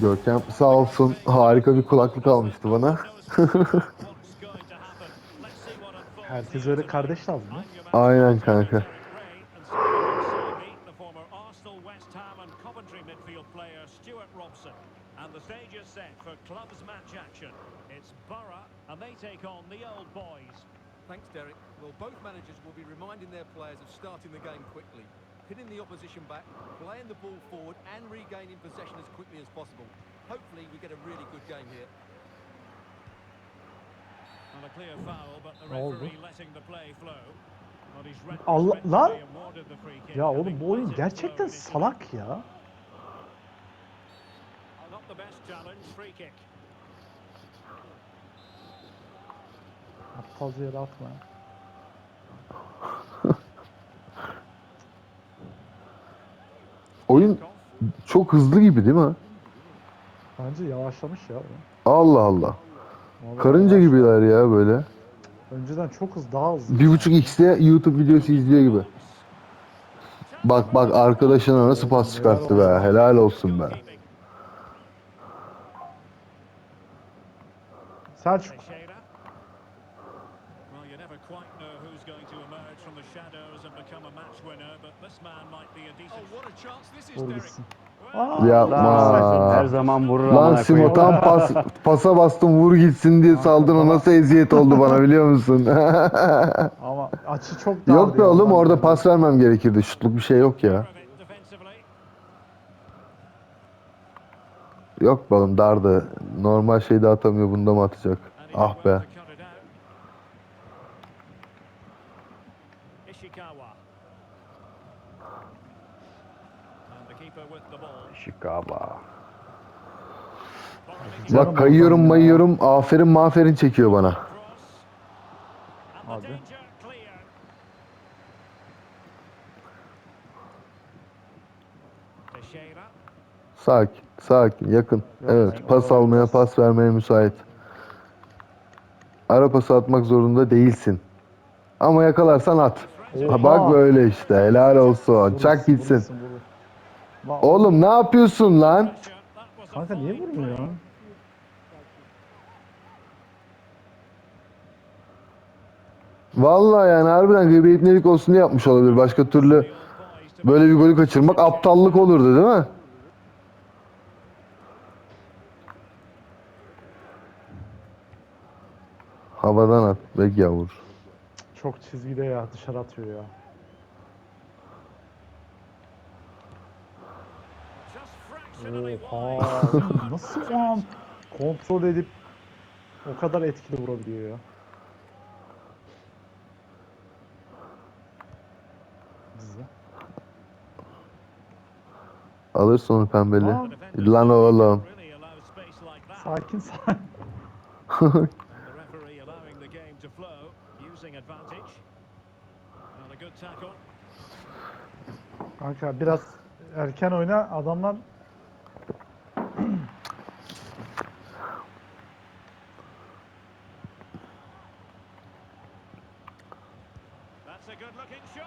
Görkem sağ olsun harika bir kulaklık almıştı bana. Herkes öyle kardeş lazım ya. Aynen kanka. Regaining possession as quickly as possible. Hopefully we get a really good game here. And a clear foul, but the referee letting the play flow. Allah- lan! Ya oğlum bu oyun gerçekten salak ya. Not the best challenge, free kick. Aptalca yere atma. Oyun çok hızlı gibi değil mi? Bence yavaşlamış ya. Allah Allah. Vallahi Karınca yavaş. gibiler ya böyle. Önceden çok hızlı, daha hızlı. Bir buçuk x'te YouTube videosu izliyor gibi. Bak bak arkadaşına nasıl pas çıkarttı be. Helal olsun be. Selçuk. Teixeira. Well, you never quite know who's going to emerge from the shadows and become a match winner, but this man might be a Oh, decent. what a chance this is, Vur gitsin. Yapma. Her zaman vurur Lan amına Simo koyayım. tam pas, pasa bastım vur gitsin diye saldın o nasıl eziyet oldu bana biliyor musun? Ama açı çok dar. yok be oğlum orada pas vermem gerekirdi. Şutluk bir şey yok ya. Yok be oğlum dardı. Normal şeyde atamıyor bunda mı atacak? Ah be. to cut it out. Ishikawa. And the keeper with the ball. Chicago. Bak kayıyorum mayıyorum aferin maferin çekiyor bana. Teixeira. Sakin sakin yakın. Evet pas almaya pas vermeye müsait. Ara pası atmak zorunda değilsin. Ama yakalarsan at. Ha, bak böyle işte helal olsun. Çak gitsin. Oğlum ne yapıyorsun lan? Kanka niye vurmuyor? Vallahi yani harbiden gıybet ibnelik olsun diye yapmış olabilir. Başka türlü böyle bir golü kaçırmak aptallık olurdu değil mi? Havadan at. Bek yavur. Çok çizgide ya dışarı atıyor ya. Oha. Nasıl o an kontrol edip o kadar etkili vurabiliyor ya. Bize. Alırsın onu pembeli. Aa. Lan oğlum. Sakin sakin. Kanka biraz erken oyna adamlar.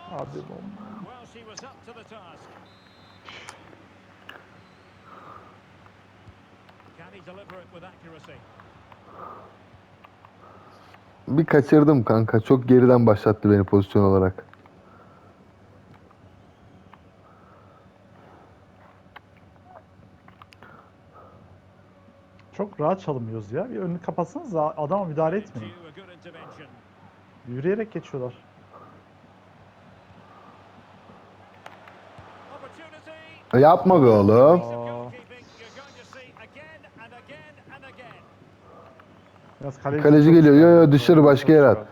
Hadi bomba. Bir kaçırdım kanka. Çok geriden başlattı beni pozisyon olarak. Çok rahat çalımıyoruz ya. Bir önünü kapatsanız da adama müdahale etmeyin. Yürüyerek geçiyorlar. Yapma be oğlum. Aa, biraz kaleci, Kaleci geliyor. Yo yo dışarı başka yere at.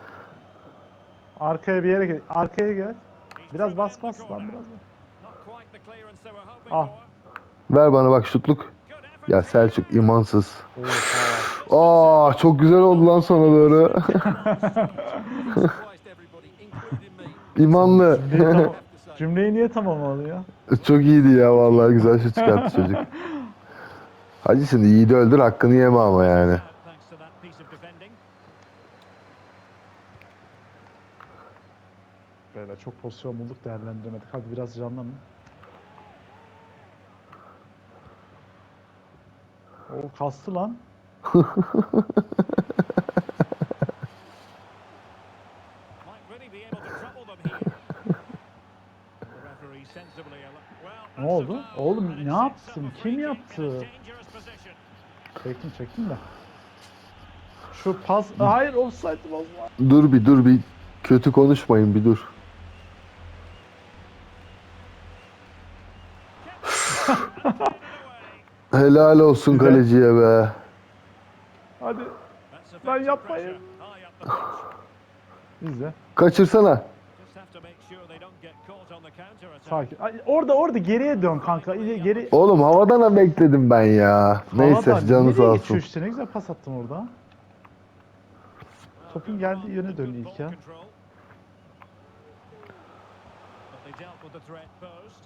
Arkaya bir yere gel. Arkaya gel. Biraz bas bas lan biraz. Ah. Ver bana bak şutluk. Ya. Selçuk imansız. Aa çok güzel oldu lan sana doğru. İmanlı. Cümleyi, tam- cümleyi niye tamamladı ya? çok iyiydi ya vallahi güzel şut çıkarttı çocuk. Hacı şimdi yiğidi öldür hakkını yeme ama yani. Böyle çok pozisyon bulduk değerlendiremedik. Hadi biraz canlanın. O kastı lan. Might really be able to trouble them here. The referee sensibly al- well, Ne oldu? Oğlum ne yaptın? Kim yaptı? Çektim çektim de. Şu pas... Hayır offside bozma. Dur bir dur bir kötü konuşmayın bir dur. Helal olsun kaleciye be. Hadi Lan yapmayın. izle. Kaçırsana. Sakin. Ay, orada orada geriye dön kanka. İle- Geri... Oğlum havadan da bekledim ben ya. Neyse Havadan canı nereye sağ geçiyor olsun. işte ne güzel pas attın orada. Topun geldiği yöne dön ilk ya. But they dealt with the threat posed.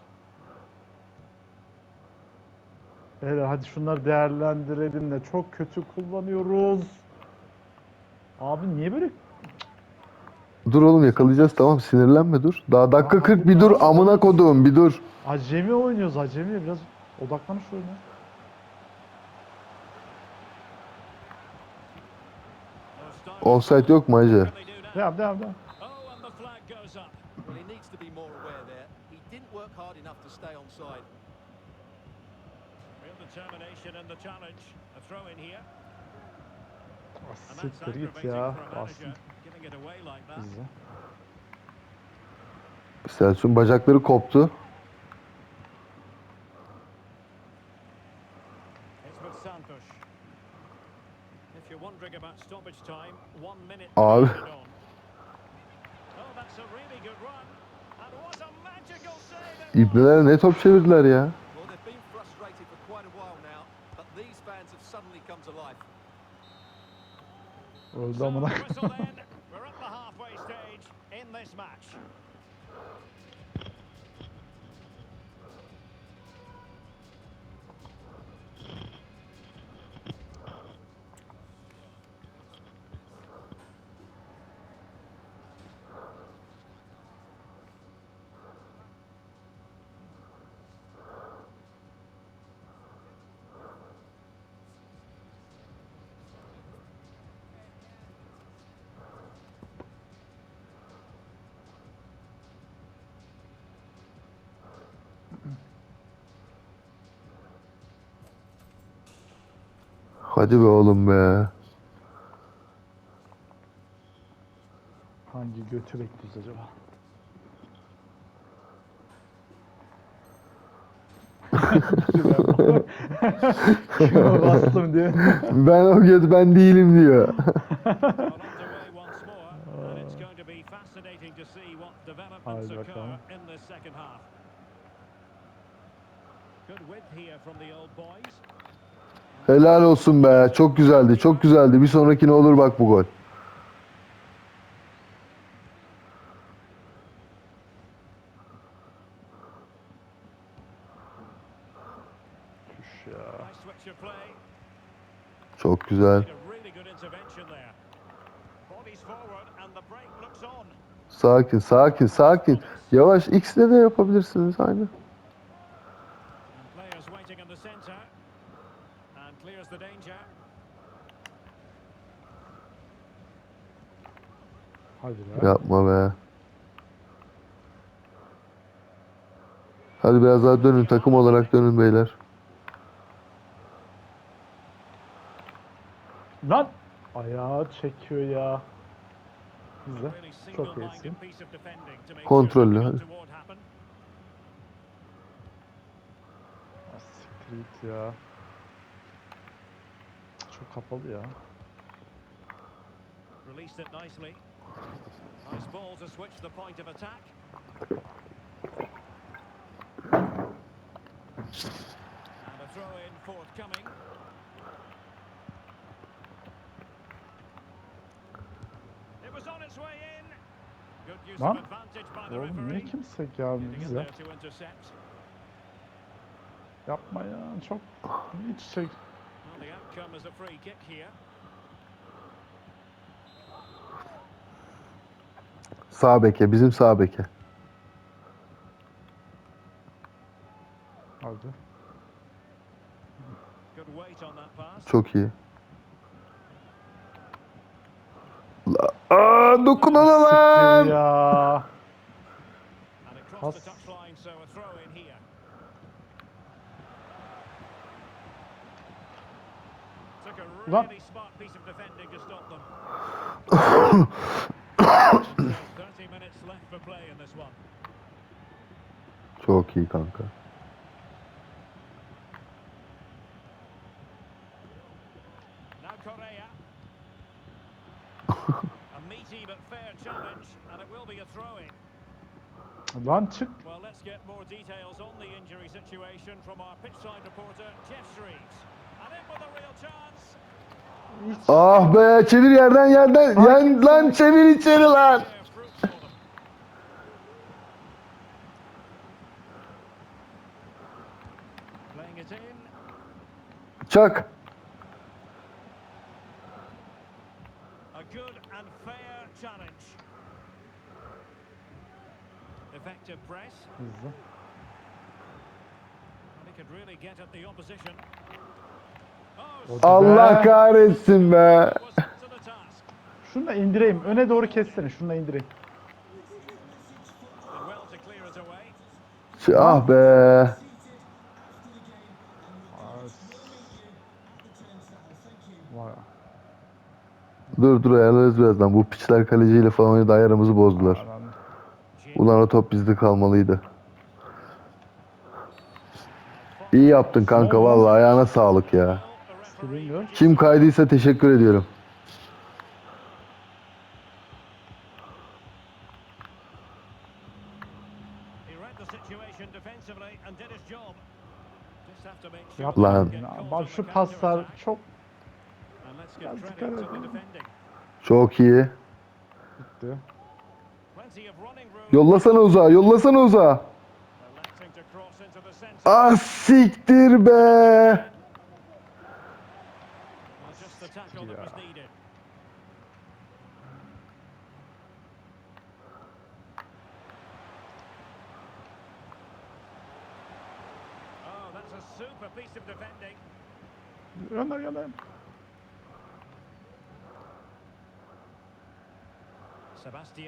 Beyler hadi şunları değerlendirelim de çok kötü kullanıyoruz. Abi niye böyle Dur oğlum yakalayacağız tamam sinirlenme dur. Daha dakika 40 bir dur amına koduğum bir dur. acemi oynuyoruz acemi biraz odaklanış oyunu. Offside yok mu hacı? Devam devam devam. Oh, and the flag goes up. Well, he needs to be more aware there. He didn't work hard enough to stay onside. Real determination in the challenge. A throw in here. Ah, And Siktir git ya. for a Bastın. manager. Giving it away like that. İzle. Selçuk'un bacakları koptu. It's with Santos. If you're wondering about stoppage time, one minute Abi. added on. Oh, that's a really good run. And what a magical save it was. İbneler ne top çevirdiler ya. Well, they've been frustrated for quite a while now, but these fans have suddenly come to life. Öldü amına. the whistle then. We're at the halfway stage in this match. Hadi be oğlum be. Hangi götü bekliyoruz acaba? Kime bastım diye. Ben o göt ben değilim diyor. Occur bakalım. in this second half. Good width here from the old boys. Helal olsun be. Çok güzeldi. Çok güzeldi. Bir sonrakine olur bak bu gol. Çok güzel. Sakin, sakin, sakin. Yavaş X'de de yapabilirsiniz aynı. And players waiting in the centre. And clears the danger. Hadi be. Yapma be. Hadi biraz daha dönün. Takım olarak dönün beyler. Lan! Ayağı çekiyor ya. Really Çok iyisin. Kontrollü, hadi. git ya. Çok kapalı ya. Released it nicely. Nice ball to switch the point of attack. And a throw in forthcoming. It was on its way in. Good use Lan. of advantage by the Oğlum niye referee. kimse Getting gelmiyor bize? there to intercept. Yapma ya. Çok hiç şey. Well, the outcome is a free kick here. Sağ beke. Bizim sağ beke. Pass. Çok iyi. La- Aa dokunana Siktir lan. ya. Pas. Ulan. really smart piece of defending to stop them. 30 minutes left for play in this one. Çok iyi kanka. Now Correa. a meaty but fair challenge, and it will be a throw-in. Lan çık. Well, let's get more details on the injury situation from our pitchside reporter, Jeff Shreves. And in with a real chance. Hiç. Ah be çevir yerden yerden. Yan, lan çevir içeri lan. Fair fruit for them. Playing it in. Çak. A good and fair challenge. Effective press. Hızlı. And he could really get at the opposition. O Oh, da- Allah kahretsin be. Şunu da indireyim. Öne doğru kessene. Şunu da indireyim. Ah be. Dur dur ayarlarız birazdan. Bu piçler kaleciyle falan oynadı ayarımızı bozdular. Ulan o top bizde kalmalıydı. İyi yaptın kanka vallahi ayağına sağlık ya. Kim kaydıysa teşekkür ediyorum. Lan. Bak şu paslar çok And let's Biraz give dikkat credit to the edin. defending. Çok iyi. gitti. Yollasana uzağa, yollasana uzağa. Centre. Ah siktir be. Well, just the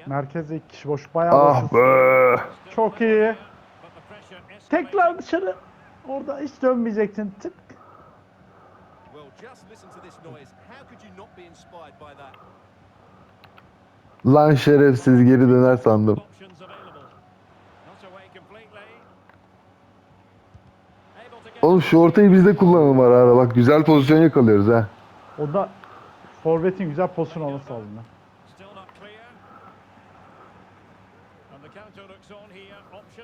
Merkezde iki kişi boş. Bayağı Ah boşuz. be. Çok iyi. Tekrar dışarı. Orada hiç dönmeyeceksin. Tık. Well, just listen to this noise. How could you not be inspired by that? Lan şerefsiz geri döner sandım. Options available. Not away completely. Able to get Oğlum şu ortayı biz de kullanalım ara ara. Bak güzel pozisyon yakalıyoruz ha. O da forvetin güzel pozisyon alması lazım. ya. Still not clear. And the counter looks on here. Options available. Bomboş. Can they take advantage? Arkadan geldim. Well, they're certainly thinking about a winner. Can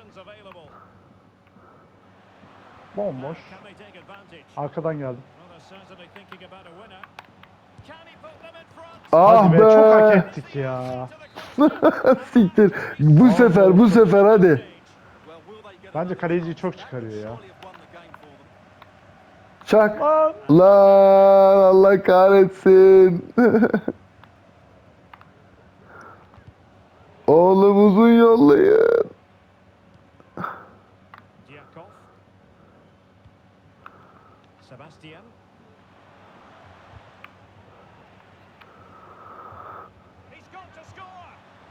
he put them in front? Ah Hadi be, çok hak be. ettik ya. Siktir. Bu sefer bu sefer hadi. Bence kaleciyi çok çıkarıyor ya. Çak. Lan. Lan Allah kahretsin. Oğlum uzun yollayın. Diakov. Sebastian. He's got to score. Vur. Vur. Lan oğlum, biraz- Allah kahretsin. Asla. Well, that keeps it all level. What an important save that is. Now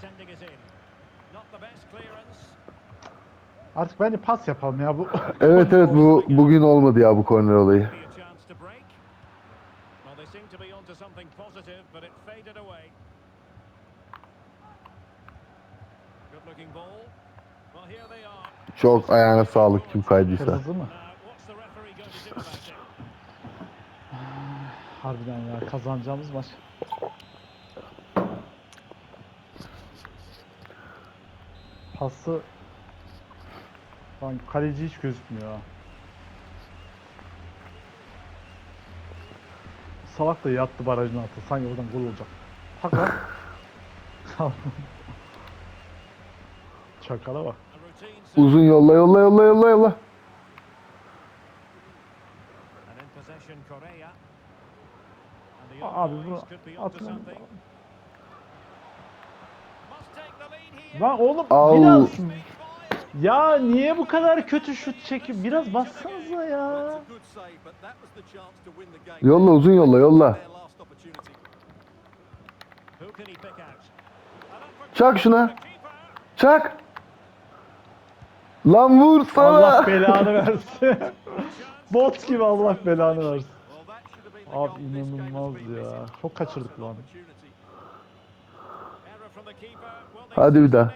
sending it in. Not the best clearance. Artık bence pas yapalım ya bu. Evet evet bu bugün olmadı ya bu korner olayı. Be a chance to break. Well, they seem to be onto something positive, but it faded away. Good looking ball. Well, here they are. Çok ayağına sağlık kim kaydıysa. Kırmızı mı? İt? Harbiden ya kazanacağımız maç. Pası Lan kaleci hiç gözükmüyor ha. Salak da yattı barajın altı. Sanki oradan gol olacak. Tak lan. Çakala bak. Uzun yolla yolla yolla yolla yolla. Abi bunu something. Lan oğlum Al. biraz ya niye bu kadar kötü şut çekip biraz bassanıza ya. Yolla uzun yolla yolla. Their last opportunity. Who can he pick out? And up for Çak şuna. the keeper. Çak. Lan vur Allah belanı versin. Bot gibi Allah belanı versin. Abi inanılmaz ya. Çok kaçırdık lan. Hadi bir daha.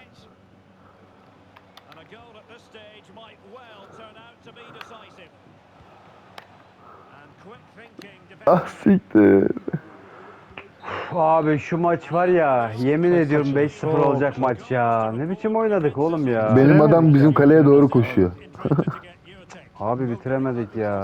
Ah defending. Abi şu maç var ya yemin ediyorum saçma, 5-0 çok olacak maç ya. Ne biçim oynadık oğlum ya. Benim adam bizim kaleye doğru koşuyor. Abi bitiremedik ya.